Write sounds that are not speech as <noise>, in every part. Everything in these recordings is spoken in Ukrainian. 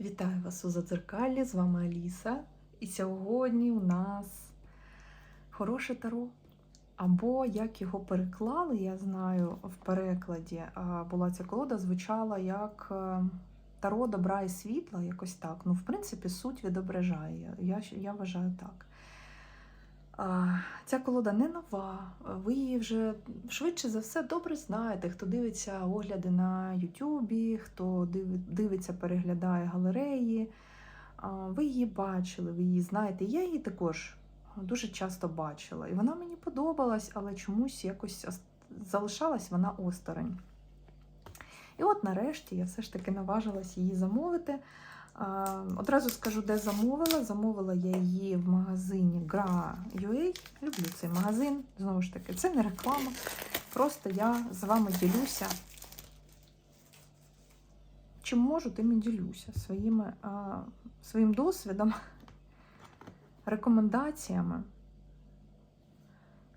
Вітаю вас у Задзеркалі, з вами Аліса. І сьогодні у нас хороше таро. Або як його переклали, я знаю, в перекладі була ця колода, звучала як е, таро добра і світла, якось так. Ну, в принципі, суть відображає. Я, я вважаю так. Ця колода не нова. Ви її вже швидше за все добре знаєте. Хто дивиться огляди на Ютубі, хто дивиться, переглядає галереї. Ви її бачили, ви її знаєте. Я її також дуже часто бачила. І вона мені подобалась, але чомусь якось залишалась вона осторонь. І от нарешті я все ж таки наважилась її замовити. Одразу скажу, де замовила. Замовила я її в магазині Gra.ua. Люблю цей магазин. Знову ж таки, це не реклама. Просто я з вами ділюся. Чим можу, тим і ділюся своїми, своїм досвідом, рекомендаціями.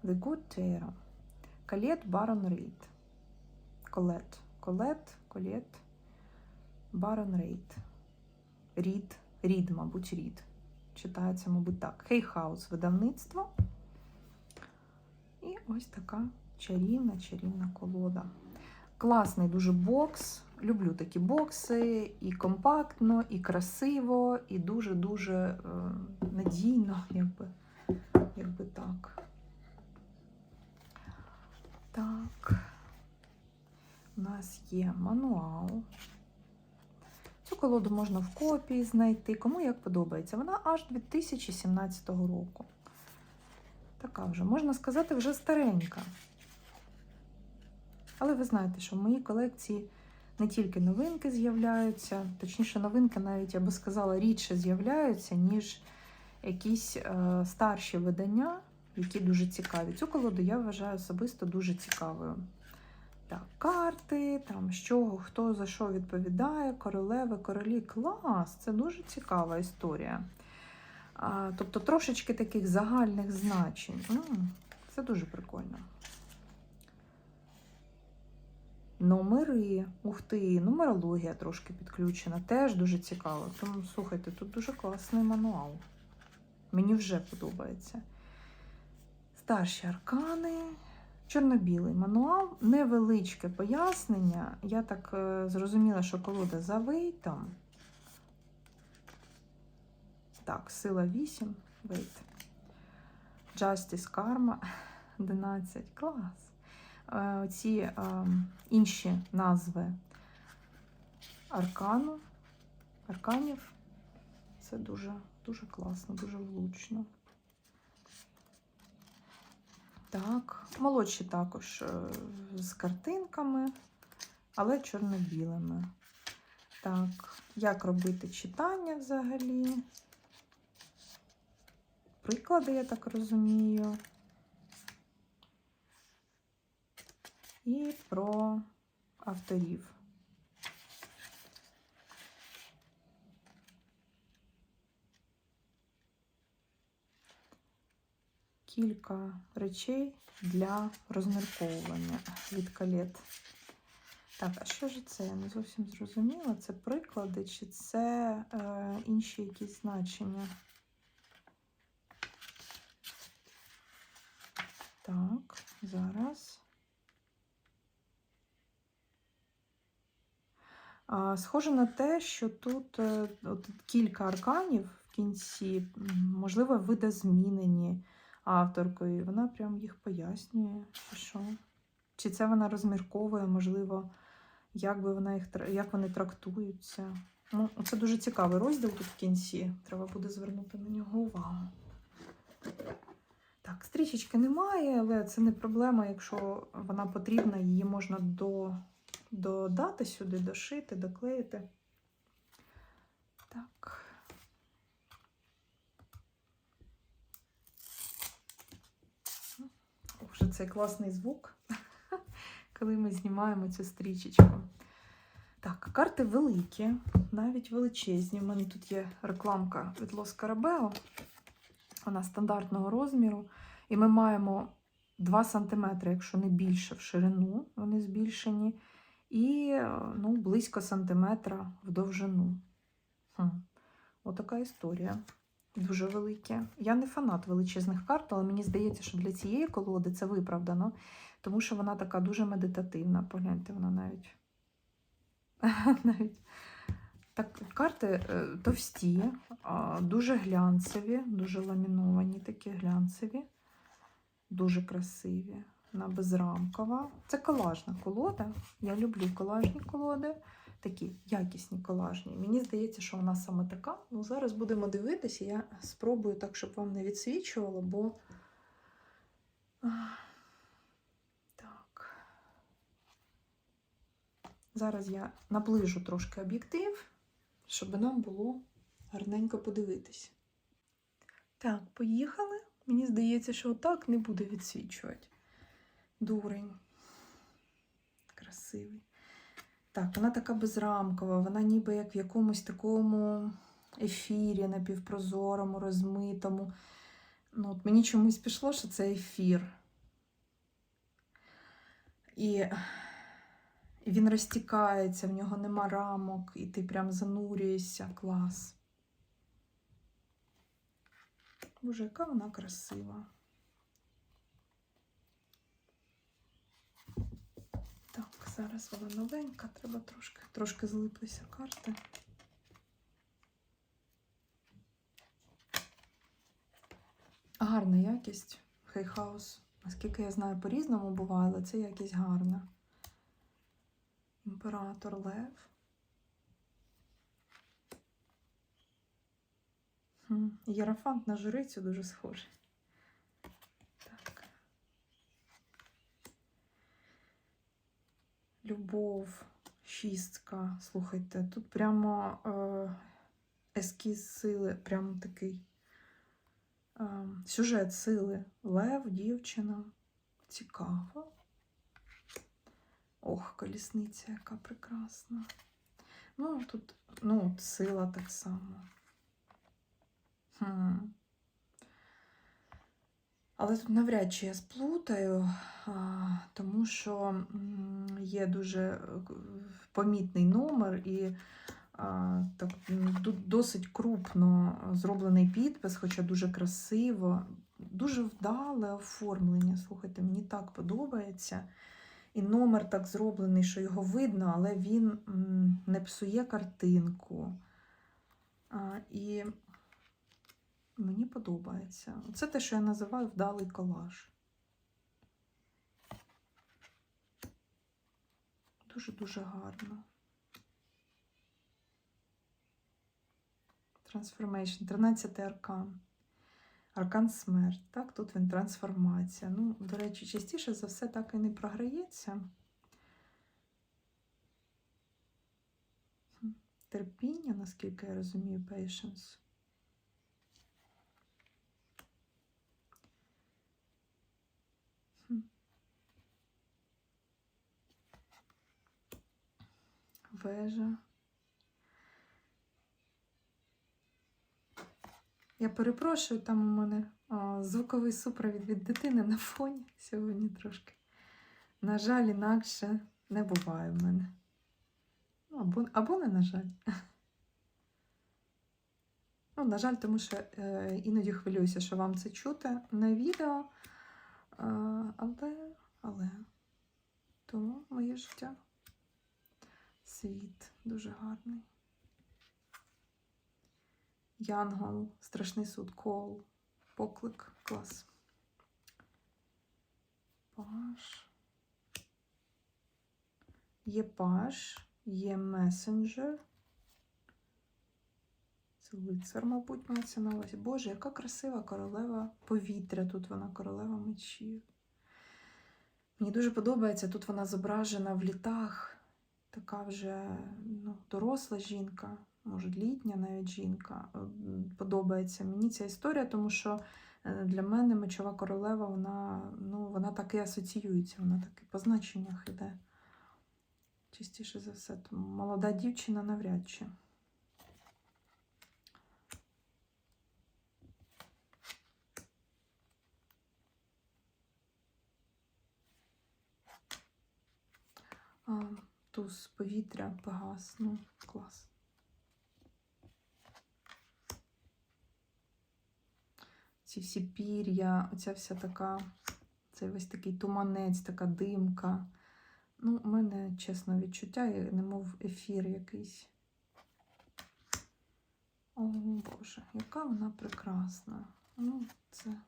The Good Tarot. Колет Барон Рейд. Колет. Колет, Колет, Барон Рейд. Рід, Рід, мабуть, Рід. Читається, мабуть, так. Хейхаус видавництво. І ось така чарівна, чарівна колода. Класний дуже бокс. Люблю такі бокси. І компактно, і красиво, і дуже-дуже е, надійно, <laughs> якби, якби так. Так. У нас є мануал. Цю колоду можна в копії знайти, кому як подобається. Вона аж 2017 року. Така вже, можна сказати, вже старенька. Але ви знаєте, що в моїй колекції не тільки новинки з'являються, точніше, новинки навіть, я би сказала, рідше з'являються, ніж якісь е, старші видання, які дуже цікаві. Цю колоду я вважаю особисто дуже цікавою. Так, карти, там, з чого, хто за що відповідає, королеви, королі. Клас! Це дуже цікава історія. А, тобто трошечки таких загальних значень. М, Це дуже прикольно. Номери, ух ти, нумерологія трошки підключена, теж дуже цікаво. Тому слухайте, тут дуже класний мануал. Мені вже подобається. Старші аркани. Чорно-білий мануал, невеличке пояснення. Я так е, зрозуміла, що колода за вейтом. Так, сила 8, вейт. Justice Karma <laughs> 11. Клас. Е, Ці е, інші назви аркану, арканів. Це дуже, дуже класно, дуже влучно. Так, молодші також е, з картинками, але чорно-білими. Так, як робити читання взагалі? Приклади, я так розумію. І про авторів. Кілька речей для розмірковування від калет. Так, а що ж це? Я не зовсім зрозуміла. Це приклади, чи це е, інші якісь значення? Так, зараз. А, Схоже на те, що тут е, от, кілька арканів в кінці, можливо, видозмінені авторкою. Вона прям їх пояснює, чи що. Чи це вона розмірковує, можливо, як би вона їх як вони трактуються. Ну, це дуже цікавий розділ тут в кінці. Треба буде звернути на нього увагу. Так, стрічечки немає, але це не проблема. Якщо вона потрібна, її можна до, додати сюди, дошити, доклеїти. Так. Ох, вже цей класний звук, <laughs> коли ми знімаємо цю стрічечку. Так, карти великі, навіть величезні. У мене тут є рекламка від Лос Карабео. Вона стандартного розміру. І ми маємо 2 см, якщо не більше, в ширину, вони збільшені, і ну, близько сантиметра в довжину. Хм. Отака історія. Дуже велике. Я не фанат величезних карт, але мені здається, що для цієї колоди це виправдано, тому що вона така дуже медитативна. Погляньте, вона навіть. <laughs> Так, карти е, товсті, дуже глянцеві, дуже ламіновані такі глянцеві, дуже красиві. Вона безрамкова. Це колажна колода. Я люблю колажні колоди, такі якісні колажні. Мені здається, що вона саме така. Ну, зараз будемо дивитися. Я спробую так, щоб вам не відсвічувало, бо. Так. Зараз я наближу трошки об'єктив, щоб нам було гарненько подивитися. Так, поїхали. Мені здається, що отак не буде відсвічувати. Дурень. Красивий. Так, вона така безрамкова, вона ніби як в якомусь такому ефірі напівпрозорому, розмитому. Ну, от мені чомусь пішло, що це ефір. І, він розтікається, в нього нема рамок, і ти прям занурюєшся. Клас. Боже, яка вона красива. Так, зараз вона новенька, треба трошки, трошки злиплися карти. Гарна якість. Хейхаус. Наскільки я знаю, по-різному буває, але це якість гарна. Імператор Лев. Хм, Єрофант на жрицю дуже схожий. Так. Любов, шістка. Слухайте, тут прямо е, ескіз сили, прямо такий е, сюжет сили. Лев, дівчина. Цікаво. Ох, колісниця, яка прекрасна. Ну, тут, ну, сила так само. Хм. Але тут навряд чи я сплутаю, а, тому що є дуже е, помітний номер і так, тут досить крупно зроблений підпис, хоча дуже красиво, дуже вдале оформлення. Слухайте, мені так подобається. І номер так зроблений, що його видно, але він не псує картинку. І Мені подобається. Це те, що я називаю вдалий колаж. Дуже-дуже гарно. Transformation, 13 аркан. Аркан смерть. Так, тут він трансформація. Ну, до речі, частіше за все так і не програється. Терпіння, наскільки я розумію, patience. Хм. Вежа. Я перепрошую, там у мене а, звуковий супровід від дитини на фоні сьогодні трошки. На жаль, інакше не буває в мене. Ну, або, або не на жаль. <laughs> Ну, на жаль, тому що е, іноді хвилююся, що вам це чути на відео. Е, але, але, тому моє життя. Світ дуже гарний. Янгол, страшний суд, кол, поклик, клас. Паш. Є паш, є месенджер. Це лицар, мабуть, мається на увазі. Боже, яка красива королева повітря. Тут вона королева мечів. Мені дуже подобається, тут вона зображена в літах. Така вже ну, доросла жінка, може літня навіть жінка. Подобається мені ця історія, тому що е, для мене мечова королева, вона, ну, вона так і асоціюється, вона так і по значеннях іде. Частіше за все. Тому молода дівчина навряд чи туз повітря погас. Ну, клас. Ці всі пір'я, оця вся така, це весь такий туманець, така димка. Ну, у мене чесно відчуття, немов ефір якийсь. О, Боже, яка вона прекрасна. Ну, це.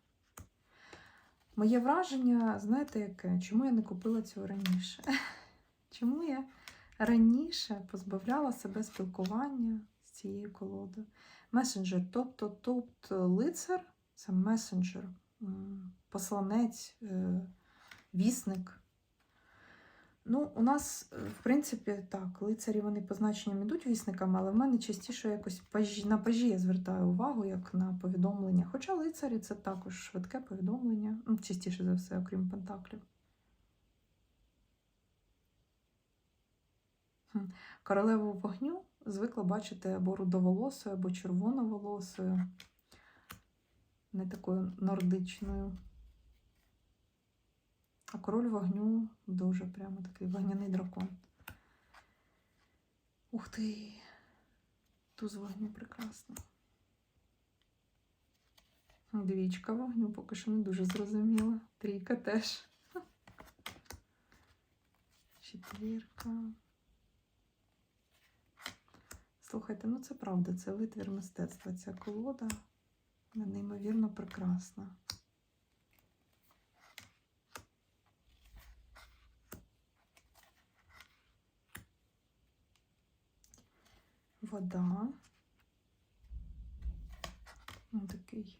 Моє враження, знаєте, яке? Чому я не купила цього раніше? <laughs> Чому я раніше позбавляла себе спілкування з цією колодою? Месенджер, тобто тут лицар, це месенджер, посланець, е, вісник. Ну, у нас, е, в принципі, так, лицарі вони по значенням ідуть вісниками, але в мене частіше якось на пажі я звертаю увагу, як на повідомлення. Хоча лицарі це також швидке повідомлення, ну, частіше за все, окрім пентаклів. Королеву вогню звикла бачити або рудоволосою, або червоноволосою, не такою нордичною. А король вогню дуже прямо такий вогняний дракон. Ух ти! Туз вогню прекрасно. Двічка вогню поки що не дуже зрозуміла. Трійка теж. Четвірка. Слухайте, ну це правда, це витвір мистецтва. Ця колода неймовірно прекрасна. Вода. Ось такий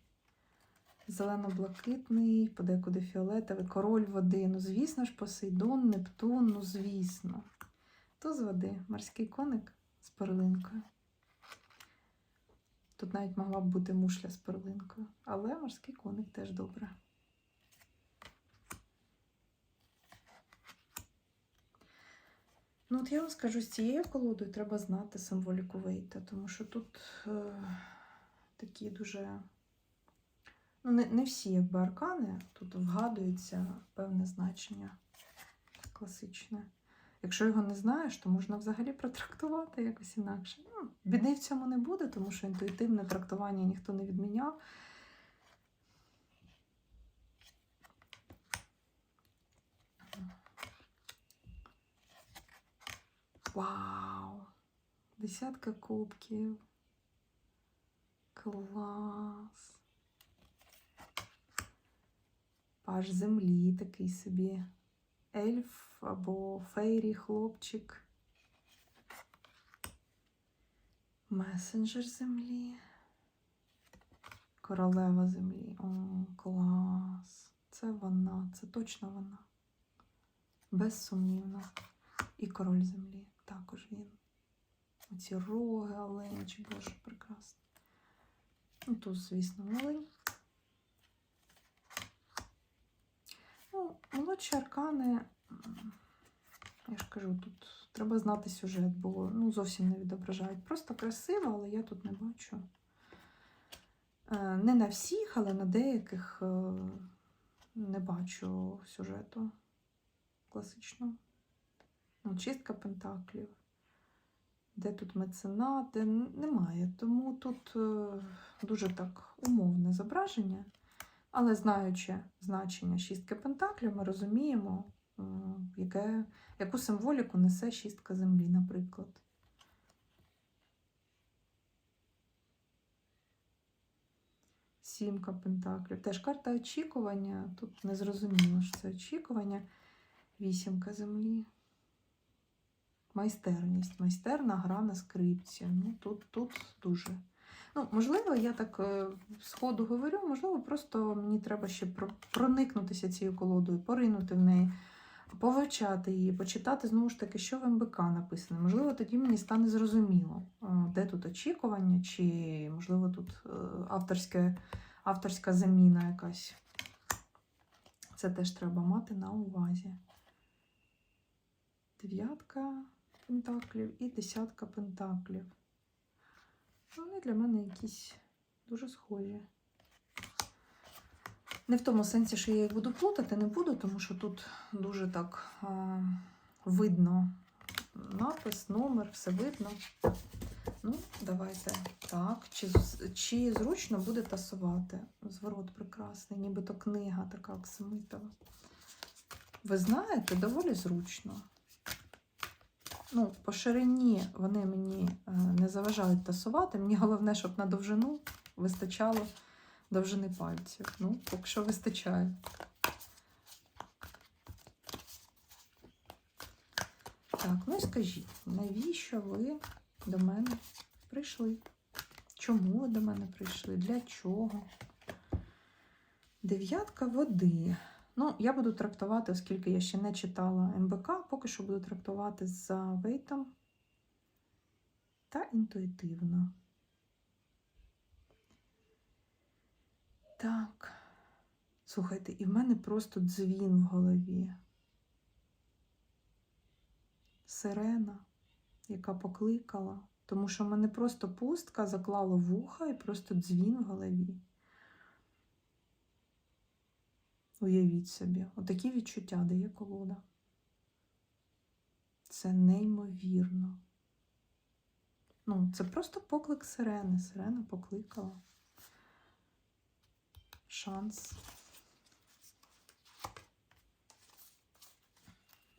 зелено-блакитний, подекуди фіолетовий, король води. Ну, звісно ж, Посейдон, Нептун, ну, звісно. То з води, морський коник з перлинкою. Тут навіть могла б бути мушля з перлинкою, але морський коник теж добре. Ну, от я вам скажу, з цією колодою треба знати символіку Вейта, тому що тут е, такі дуже. Ну, не, не всі якби аркани, тут вгадується певне значення класичне. Якщо його не знаєш, то можна взагалі протрактувати якось інакше. Ну, біди в цьому не буде, тому що інтуїтивне трактування ніхто не відміняв. Вау! Десятка кубків. Клас. Паж землі такий собі. Ельф або фейрі хлопчик. Месенджер землі. Королева землі. О, клас. Це вона, це точно вона. Безсумнівно. І король землі. Також він. Оці роги, оленячі, боже, прекрасно. Ну, тут, звісно, олень. Ну, молодші аркани, я ж кажу, тут треба знати сюжет, бо ну, зовсім не відображають. Просто красиво, але я тут не бачу. Е, Не на всіх, але на деяких е, не бачу сюжету класичного. Ну, чистка пентаклів. Де тут меценат, немає. Тому тут е, дуже так умовне зображення. Але знаючи значення шістки пентаклів, ми розуміємо, е, яке, яку символіку несе шістка землі, наприклад. Сімка пентаклів. Теж карта очікування. Тут не зрозуміло, що це очікування. Вісімка землі. Майстерність. Майстерна гра на скрипці. Ну, тут, тут дуже. Ну, можливо, я так е, сходу говорю, можливо, просто мені треба ще про- проникнутися цією колодою, поринути в неї, повивчати її, почитати знову ж таки, що в МБК написано. Можливо, тоді мені стане зрозуміло, де тут очікування, чи, можливо, тут е, авторське, авторська заміна якась. Це теж треба мати на увазі. Дев'ятка пентаклів і десятка пентаклів. Вони для мене якісь дуже схожі. Не в тому сенсі, що я їх буду плутати, не буду, тому що тут дуже так а, видно напис, номер, все видно. Ну, давайте так. Чи, чи зручно буде тасувати? зворот прекрасний, нібито книга така оксамитова. Ви знаєте, доволі зручно. Ну, по ширині вони мені е, не заважають тасувати. Мені головне, щоб на довжину вистачало довжини пальців. Ну, поки що вистачає. Так, ну і скажіть, навіщо ви до мене прийшли? Чому ви до мене прийшли? Для чого? Дев'ятка води. Ну, я буду трактувати, оскільки я ще не читала МБК, поки що буду трактувати за вейтом та інтуїтивно. Так. Слухайте, і в мене просто дзвін в голові. Сирена, яка покликала, тому що в мене просто пустка заклала вуха і просто дзвін в голові. Уявіть собі, отакі відчуття дає колода. Це неймовірно. Ну, це просто поклик сирени. Сирена покликала. Шанс.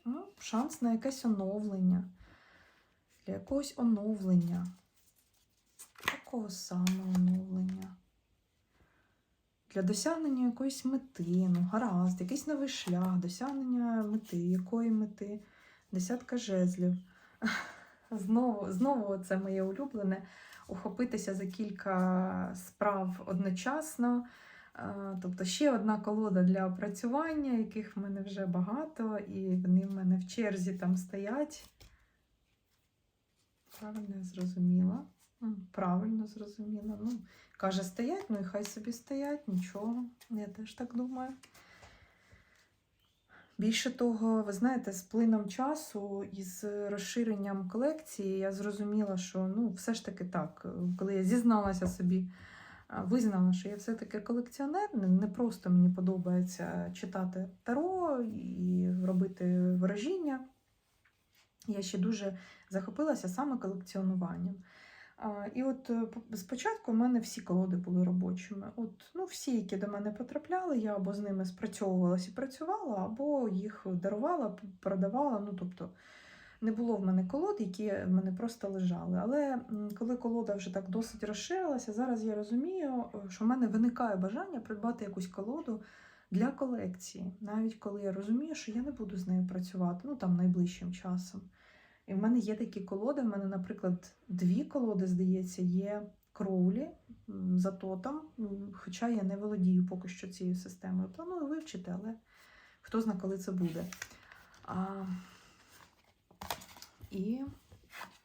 Ну, шанс на якесь оновлення. Для якогось оновлення. Якого саме оновлення? Для досягнення якоїсь мети, ну гаразд, якийсь новий шлях, досягнення мети, якої мети, десятка жезлів. <laughs> Знову, знову це моє улюблене ухопитися за кілька справ одночасно. Тобто ще одна колода для опрацювання, яких в мене вже багато, і вони в мене в черзі там стоять. Правильно я зрозуміла. Правильно зрозуміла. Ну, каже, стоять, ну і хай собі стоять, нічого. Я теж так думаю. Більше того, ви знаєте, з плином часу і з розширенням колекції я зрозуміла, що ну, все ж таки так, коли я зізналася собі, визнала, що я все-таки колекціонер, не- просто мені подобається читати таро і робити ворожіння. Я ще дуже захопилася саме колекціонуванням. І от е, спочатку в мене всі колоди були робочими. От, ну, всі, які до мене потрапляли, я або з ними спрацьовувалася і працювала, або їх дарувала, продавала. Ну, тобто не було в мене колод, які в мене просто лежали. Але коли колода вже так досить розширилася, зараз я розумію, е, що в мене виникає бажання придбати якусь колоду для колекції, навіть коли я розумію, що я не буду з нею працювати ну там найближчим часом. І в мене є такі колоди. В мене, наприклад, дві колоди, здається, є кроулі за тотом, хоча я не володію поки що цією системою. Планую вивчити, але хто знає, коли це буде. А, і...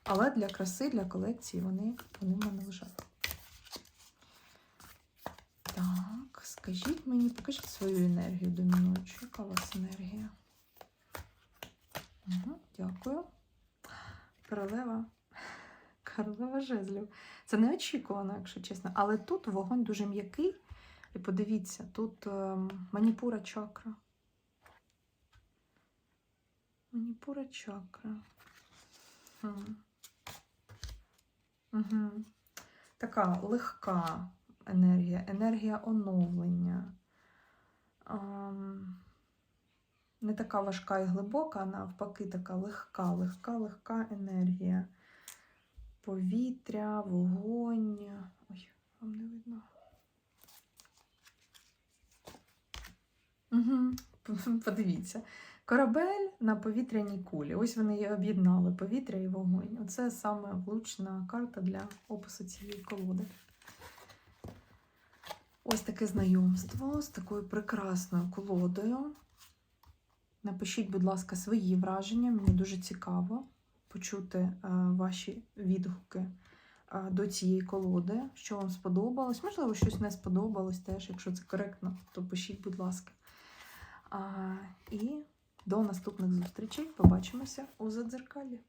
Але для краси, для колекції вони, вони в мене лежать. Так, скажіть мені, покажіть свою енергію домінуючу. Яка у вас енергія? Угу, дякую. Королева. <laughs> Королева жезлів. Це неочікувано, якщо чесно. Але тут вогонь дуже м'який. І подивіться, тут ем, маніпура чакра. Маніпура чакра. Угу. Така легка енергія, енергія оновлення. Ем, не така важка і глибока, а навпаки, така легка, легка, легка енергія. Повітря, вогонь. Ой, вам не видно. Угу. <laughs> Подивіться. Корабель на повітряній кулі. Ось вони і об'єднали повітря і вогонь. Оце саме влучна карта для опису цієї колоди. Ось таке знайомство з такою прекрасною колодою. Напишіть, будь ласка, свої враження. Мені дуже цікаво почути е, ваші відгуки е, до цієї колоди, що вам сподобалось. Можливо, щось не сподобалось теж. Якщо це коректно, то пишіть, будь ласка. І до наступних зустрічей. Побачимося у задзеркалі.